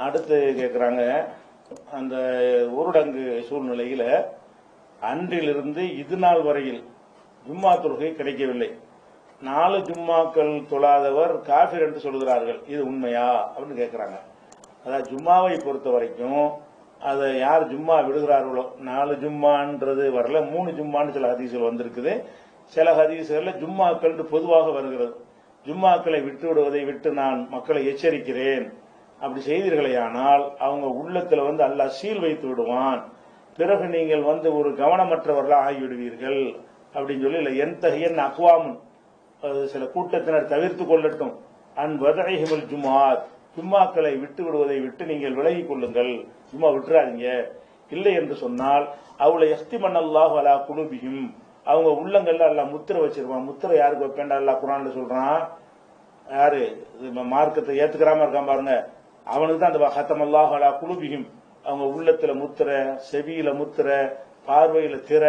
அடுத்து கேட்குறாங்க அந்த ஊரடங்கு சூழ்நிலையில் அன்றிலிருந்து இது நாள் வரையில் ஜும்மா தொழுகை கிடைக்கவில்லை. நாலு ஜும்மாக்கள் தொழாதவர் காஃபிர் என்று சொல்கிறார்கள். இது உண்மையா? அப்படின்னு கேட்குறாங்க அதாவது ஜும்மாவை பொறுத்த வரைக்கும் அதை யார் ஜும்மா விடுகிறார்களோ நாலு ஜும்மான்றது வரல மூணு ஜும்மான்னு சில ஹதீசுகள் வந்திருக்குது. சில ஹதீசுகளில் ஜும்மாக்கள் பொதுவாக வருகிறது. ஜும்மாக்களை விட்டு விடுவதை விட்டு நான் மக்களை எச்சரிக்கிறேன். அப்படி செய்தீர்களேயானால் அவங்க உள்ளத்துல வந்து அல்லாஹ் சீல் வைத்து விடுவான். பிறகு நீங்கள் வந்து ஒரு கவனமற்றவர்களாக ஆகிவிடுவீர்கள். அப்படின்னு சொல்லி இல்லை என் தகையன் அது சில கூட்டத்தினர் தவிர்த்து கொள்ளட்டும். அன் வதகைகள் ஜுமாத் ஜும்மாக்களை விட்டு விடுவதை விட்டு நீங்கள் விலகிக் கொள்ளுங்கள். ஜும்மா விட்டுறாதீங்க. இல்லை என்று சொன்னால் அவளை எஸ்தி மண்ணல்லாஹு அலா குழுபியும் அவங்க உள்ளங்கள்ல அல்லா முத்திரை வச்சிருவான் முத்திரை யாருக்கு வைப்பேன்டா? அல்லா குரான்ல சொல்றான். யாரு? இது மார்க்கத்தை ஏத்துக்கிறாம இருக்கான் பாருங்க. அவனுக்கு தான் அந்த ஹத்தம் அல்லாஹ் அலா குழுபியும் அவங்க உள்ளத்துல முத்திரை செவியில முத்துற பார்வையில திற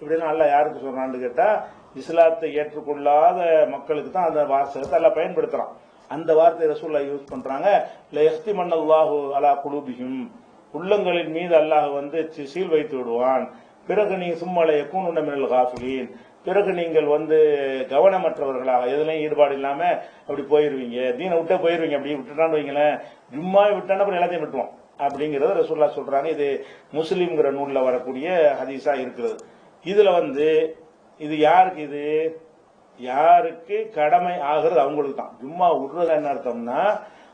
இப்படின்னு அல்ல யாருக்கு சொல்றான்னு கேட்டா இஸ்லாத்தை ஏற்றுக்கொள்ளாத மக்களுக்கு தான் அந்த வாசகத்தை எல்லாம் பயன்படுத்துறான். அந்த வார்த்தை ரசூல்லா யூஸ் பண்றாங்க. லயஸ்தி மன்னல்லாஹு அலா குழுபியும் உள்ளங்களின் மீது அல்லாஹ் வந்து சீல் வைத்து விடுவான். பிறகு நீ சும்மலை எக்கூன் மினல் காஃபிலீன். பிறகு நீங்கள் வந்து கவனமற்றவர்களாக எதுலையும் ஈடுபாடு இல்லாம அப்படி போயிருவீங்க. தீனை விட்டே போயிருவீங்க அப்படி விட்டுட்டான்னு வைங்களேன் ஜும்மா விட்டான அப்புறம் எல்லாத்தையும் விட்டுவோம் அப்படிங்கறத ரசூல்லா சொல்றாங்க இது முஸ்லீம்ங்கிற நூல்ல வரக்கூடிய ஹதீஸா இருக்கிறது. இதுல வந்து இது யாருக்கு இது? யாருக்கு கடமை ஆகிறது அவங்களுக்கு தான். ஜும்மா விடுறது என்ன அர்த்தம்னா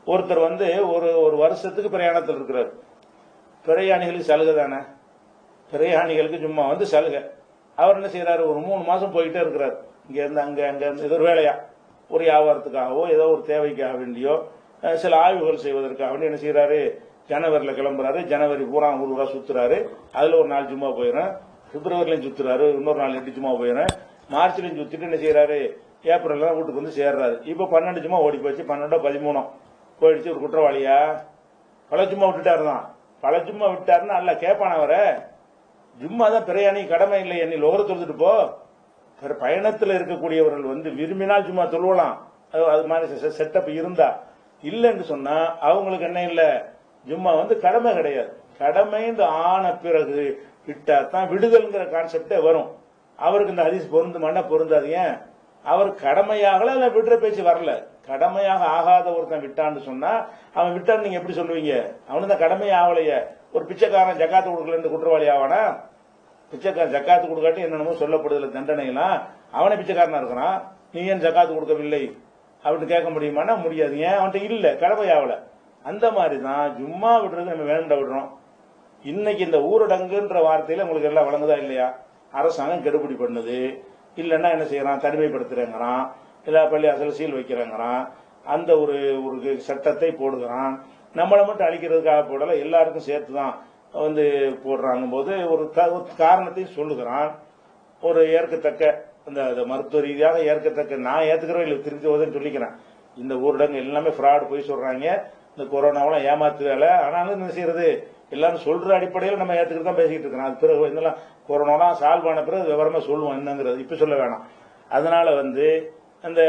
ஒருத்தர் வந்து ஒரு ஒரு வருஷத்துக்கு பிரயாணத்தில் இருக்கிறார். பிரயாணிகளுக்கு சலுகை தானே? பிரயாணிகளுக்கு சும்மா வந்து சலுகை. அவர் என்ன செய்யறாரு ஒரு மூணு மாசம் போயிட்டே இருக்கிறார். இங்க இருந்து அங்க அங்க இருந்து ஏதோ ஒரு வேலையா? ஒரு வியாபாரத்துக்காகவோ ஏதோ ஒரு தேவைக்காக வேண்டியோ சில ஆய்வுகள் செய்வதற்காக வேண்டி என்ன செய்யறாரு ஜனவரியில் கிளம்புறாரு. ஜனவரி பூரா ஊர் ஊரா சுத்துறாரு. அதுல ஒரு நாள் சும்மா போயிடும் பிப்ரவரிலையும் சுத்துறாரு. இன்னொரு நாள் எட்டு சும்மா போயிடும் மார்ச்லயும் சுத்திட்டு என்ன செய்யறாரு ஏப்ரல்ல தான் வீட்டுக்கு வந்து சேர்றாரு. இப்ப பன்னெண்டு சும்மா ஓடி போச்சு. பன்னெண்டோ பதிமூணோ? போயிடுச்சு. ஒரு குற்றவாளியா? பல சும்மா விட்டுட்டாரு தான் பல சும்மா விட்டாருன்னா அல்ல கேட்பான் அவரை. ஜும்மா தான் பிரயாணி கடமை இல்லை என்னை லோகரை தொழுதுட்டு போ. பிற பயணத்தில் இருக்கக்கூடியவர்கள் வந்து விரும்பினால் சும்மா தொழுவலாம். அது மாதிரி செட்டப் இருந்தா. இல்லைன்னு சொன்னா அவங்களுக்கு என்ன இல்லை? ஜும்மா வந்து கடமை கிடையாது. கடமைன்னு ஆன பிறகு விட்டா தான் விடுதல்ங்கிற கான்செப்டே வரும். அவருக்கு இந்த ஹதீஸ் பொருந்துமானா பொருந்தாது. ஏன்? அவர் கடமையாகல இல்ல விடுற பேச்சு வரல. கடமையாக ஆகாத ஒருத்தன் விட்டான்னு சொன்னா அவன் விட்டான்னு நீங்க எப்படி சொல்லுவீங்க? அவனு தான் கடமையாகலையே ஒரு பிச்சைக்காரன் ஜக்காத்து கொடுக்கலன்னு குற்றவாளி ஆவானா பிச்சைக்காரன் ஜக்காத்து கொடுக்காட்டி என்னென்னமோ சொல்லப்படுதுல தண்டனைலாம் அவனே பிச்சைக்காரனா இருக்கிறான். நீ ஏன் ஜக்காத்து கொடுக்கவில்லை? அப்படின்னு கேட்க முடியுமானா முடியாது. ஏன்? அவன்கிட்ட இல்லை. கடமை ஆகல அந்த மாதிரி தான் ஜும்மா விடுறது நம்ம வேணும்டா விடுறோம். இன்னைக்கு இந்த ஊரடங்குன்ற வார்த்தையில உங்களுக்கு எல்லாம் வழங்குதா இல்லையா? அரசாங்கம் கெடுபிடி பண்ணுது. இல்லைன்னா என்ன செய்யறான்? தனிமைப்படுத்துறேங்கிறான். இல்லை பள்ளி அசல சீல் வைக்கிறேங்கிறான். அந்த ஒரு ஒரு சட்டத்தை போடுகிறான். நம்மளை மட்டும் அழிக்கிறதுக்காக போடல எல்லாருக்கும் சேர்த்து தான் வந்து போடுறாங்க போது ஒரு க- ஒரு காரணத்தையும் சொல்லுகிறான். ஒரு ஏற்கத்தக்க அந்த மருத்துவ ரீதியாக ஏற்கத்தக்க நான் ஏத்துக்கிறோம் இல்லை திருத்தி போதுன்னு சொல்லிக்கிறேன். இந்த ஊரடங்கு எல்லாமே ஃப்ராடு போய் சொல்கிறாங்க இந்த கொரோனாவெல்லாம் ஏமாத்து வேலை. ஆனாலும் என்ன செய்யறது? எல்லாரும் சொல்ற அடிப்படையில் நம்ம ஏற்றுக்கிட்டு தான் பேசிக்கிட்டு இருக்கிறோம். அது பிறகு இதெல்லாம் கொரோனாலாம் சால்வ் ஆன பிறகு விவரமாக சொல்லுவோம் என்னங்கிறது. இப்போ சொல்ல வேணாம். அதனால வந்து அந்த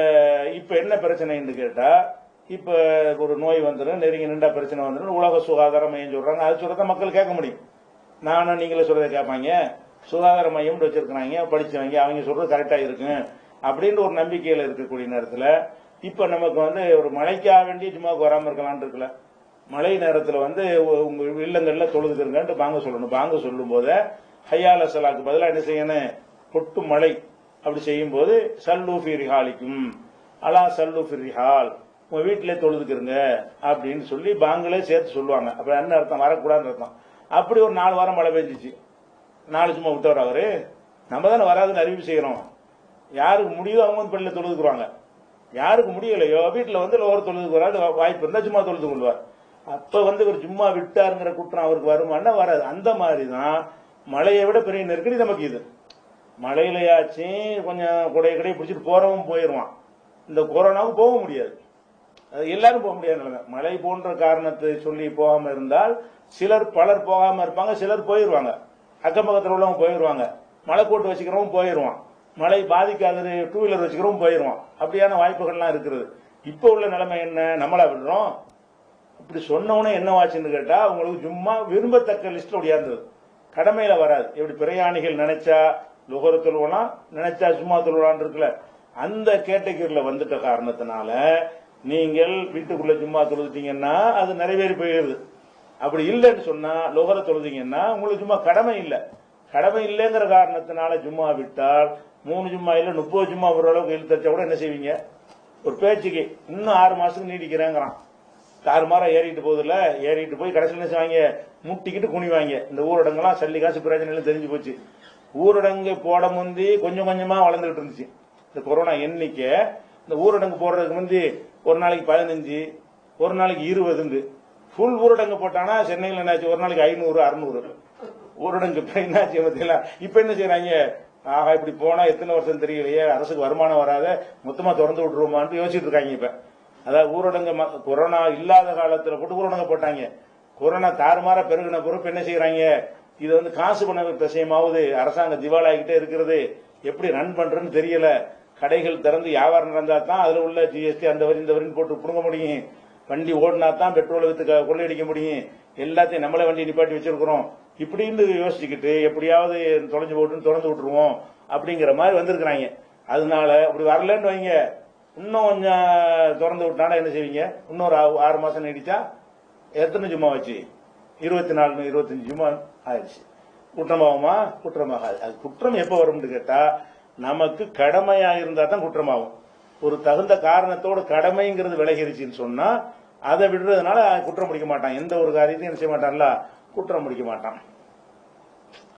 இப்போ என்ன பிரச்சனைன்னு கேட்டால் இப்போ ஒரு நோய் வந்துடும் நெருங்கி நின்றா பிரச்சனை வந்துடும் உலக சுகாதார மையம் சொல்கிறாங்க அது சொல்கிறத மக்கள் கேட்க முடியும். நானும் நீங்களே சொல்கிறத கேட்பாங்க. சுகாதார மையம்னு வச்சுருக்கிறாங்க படிச்சவங்க அவங்க சொல்கிறது கரெக்டாக இருக்கும் அப்படின்ற ஒரு நம்பிக்கையில் இருக்கக்கூடிய நேரத்தில் இப்போ நமக்கு வந்து ஒரு மழைக்காக வேண்டிய சும்மாவுக்கு வராமல் இருக்கலாம்னு இருக்கல மழை நேரத்தில் வந்து உ- இல்லங்களில் இல்லங்கள்ல தொழுதுக்கிறங்கன்ட்டு பாங்க சொல்லணும். பாங்க சொல்லும் போது ஹையால சலாக்கு பதிலாக என்ன செய்யணும்? கொட்டு மழை அப்படி செய்யும்போது சல்லு அலா சல்லு ஃபிரிஹால். உங்க வீட்டிலே தொழுதுக்குருங்க அப்படின்னு சொல்லி பாங்களே சேர்த்து சொல்லுவாங்க. அப்புறம் என்ன அர்த்தம்? வரக்கூடாதுன்னு அர்த்தம். அப்படி ஒரு நாலு வாரம் மழை பெஞ்சிச்சு. நாலு சும்மா விட்டவர் அவரு. நம்ம தானே வராதுன்னு அறிவு செய்கிறோம் யாருக்கு முடியுதோ அவங்க வந்து பள்ளியில் தொழுதுக்குருவாங்க. யாருக்கு முடியலையோ வீட்டில் வந்து ஒரு தொழுதுக்கு வராது. வாய்ப்பு இருந்தால் சும்மா தொழுது கொள்வார். அப்போ வந்து இவர் சும்மா விட்டாருங்கிற குற்றம் அவருக்கு வருமானா வராது. அந்த மாதிரி தான் மழையை விட பெரிய நெருக்கடி நமக்கு இது. மழையிலையாச்சும் கொஞ்சம் குடைய கடையை பிடிச்சிட்டு போகிறவன் போயிடுவான் இந்த கொரோனாவுக்கு போக முடியாது. எல்லாரும் போக முடியாத நிலைமை. மழை போன்ற காரணத்தை சொல்லி போகாம இருந்தால் சிலர் பலர் போகாம இருப்பாங்க சிலர் போயிடுவாங்க அக்கம் பக்கத்தில் உள்ளவங்க போயிடுவாங்க மழை போட்டு வச்சுக்கிறவங்க போயிடுவான் மழை பாதிக்காத டூ வீலர் வச்சுக்கிறவங்க போயிடுவான் அப்படியான வாய்ப்புகள்லாம் இருக்கிறது. இப்போ உள்ள நிலைமை என்ன? நம்மளா விடுறோம். இப்படி சொன்னவனே என்னவாச்சுன்னு கேட்டா அவங்களுக்கு சும்மா விரும்பத்தக்க லிஸ்ட்ல ஒடியாந்தது. கடமையில வராது. எப்படி பிரயாணிகள் நினைச்சா லுகர தொழுவலாம் நினைச்சா சும்மா தொழுவலான் இருக்குல்ல. அந்த கேட்டகரியில வந்துட்ட காரணத்தினால நீங்கள் வீட்டுக்குள்ள சும்மா தொழுதுட்டீங்கன்னா அது நிறைவேறி போயிடுது அப்படி இல்லைன்னு சொன்னா லோகர தொழுதிங்கன்னா உங்களுக்கு சும்மா கடமை இல்லை. கடமை இல்லைங்கிற காரணத்தினால ஜும்மா விட்டால் மூணு ஜும்மா இல்ல முப்பது ஜும்மா ஒரு அளவுக்கு இழுத்தச்சா கூட என்ன செய்வீங்க? ஒரு பேச்சுக்கு இன்னும் ஆறு மாசத்துக்கு நீடிக்கிறேங்கிறான். ஆறு மாதம் ஏறிட்டு போகுதுல்ல ஏறிட்டு போய் கடைசியில் என்ன செய்வாங்க? முட்டிக்கிட்டு குனிவாங்க. இந்த ஊரடங்கெல்லாம் சல்லி காசு பிரச்சனை தெரிஞ்சு போச்சு. ஊரடங்கு போட முந்தி கொஞ்சம் கொஞ்சமா வளர்ந்துகிட்டு இருந்துச்சு. இந்த கொரோனா எண்ணிக்கை இந்த ஊரடங்கு போடுறதுக்கு முந்தி ஒரு நாளைக்கு பதினஞ்சு ஒரு நாளைக்கு இருபதுண்டு ஃபுல் ஊரடங்கு போட்டானா சென்னையில் என்னாச்சு? ஒரு நாளைக்கு ஐநூறு அறுநூறு. ஊரடங்கு இப்ப என்னாச்சு பார்த்தீங்களா? இப்போ என்ன செய்யறாங்க ஆஹா இப்படி போனா எத்தனை வருஷம் தெரியலையே அரசுக்கு வருமானம் வராத மொத்தமா திறந்து விட்டுருவோமான்னு யோசிச்சுட்டு இருக்காங்க இப்ப. அதாவது ஊரடங்கு ம- கொரோனா இல்லாத காலத்துல போட்டு ஊரடங்கு போட்டாங்க. கொரோனா தாறுமாற பெருகின பொறுப்பு என்ன செய்யறாங்க இது வந்து காசு பண்ண விஷயமாவது அரசாங்கம் திவாலாகிட்டே இருக்கிறது. எப்படி ரன் பண்றதுன்னு தெரியல. கடைகள் திறந்து வியாபாரம் நடந்தா தான் அதில் உள்ள ஜிஎஸ்டி அந்த வரி இந்த வரின்னு போட்டு புடுங்க முடியும். வண்டி ஓடினா தான் பெட்ரோல் வித்து கொள்ளையடிக்க முடியும். எல்லாத்தையும் நம்மளே வண்டி நிப்பாட்டி வச்சிருக்கிறோம். இப்படின்னு யோசிச்சுக்கிட்டு எப்படியாவது தொலைஞ்சு போட்டுன்னு திறந்து விட்டுருவோம் அப்படிங்கிற மாதிரி வந்திருக்கிறாங்க. அதனால அப்படி வரலன்னு வைங்க. இன்னும் கொஞ்சம் திறந்து விட்டானா என்ன செய்வீங்க? இன்னொரு ஆ- ஆறு மாசம் நீடிச்சா எத்தனை ஜும்மா வச்சு இருபத்தி நாலு இருபத்தஞ்சு ஜும்மா ஆயிடுச்சு. குற்றமாகுமா? குற்றமாகாது. அது குற்றம் எப்போ வரும்னு கேட்டால் நமக்கு கடமையா இருந்தா தான் குற்றமாகும். ஒரு தகுந்த காரணத்தோட கடமைங்கிறது விலகிருச்சுன்னு சொன்னா அதை விடுறதுனால குற்றம் முடிக்க மாட்டான். எந்த ஒரு காரியத்தையும் என்ன செய்ய மாட்டான்ல? குற்றம் முடிக்க மாட்டான்.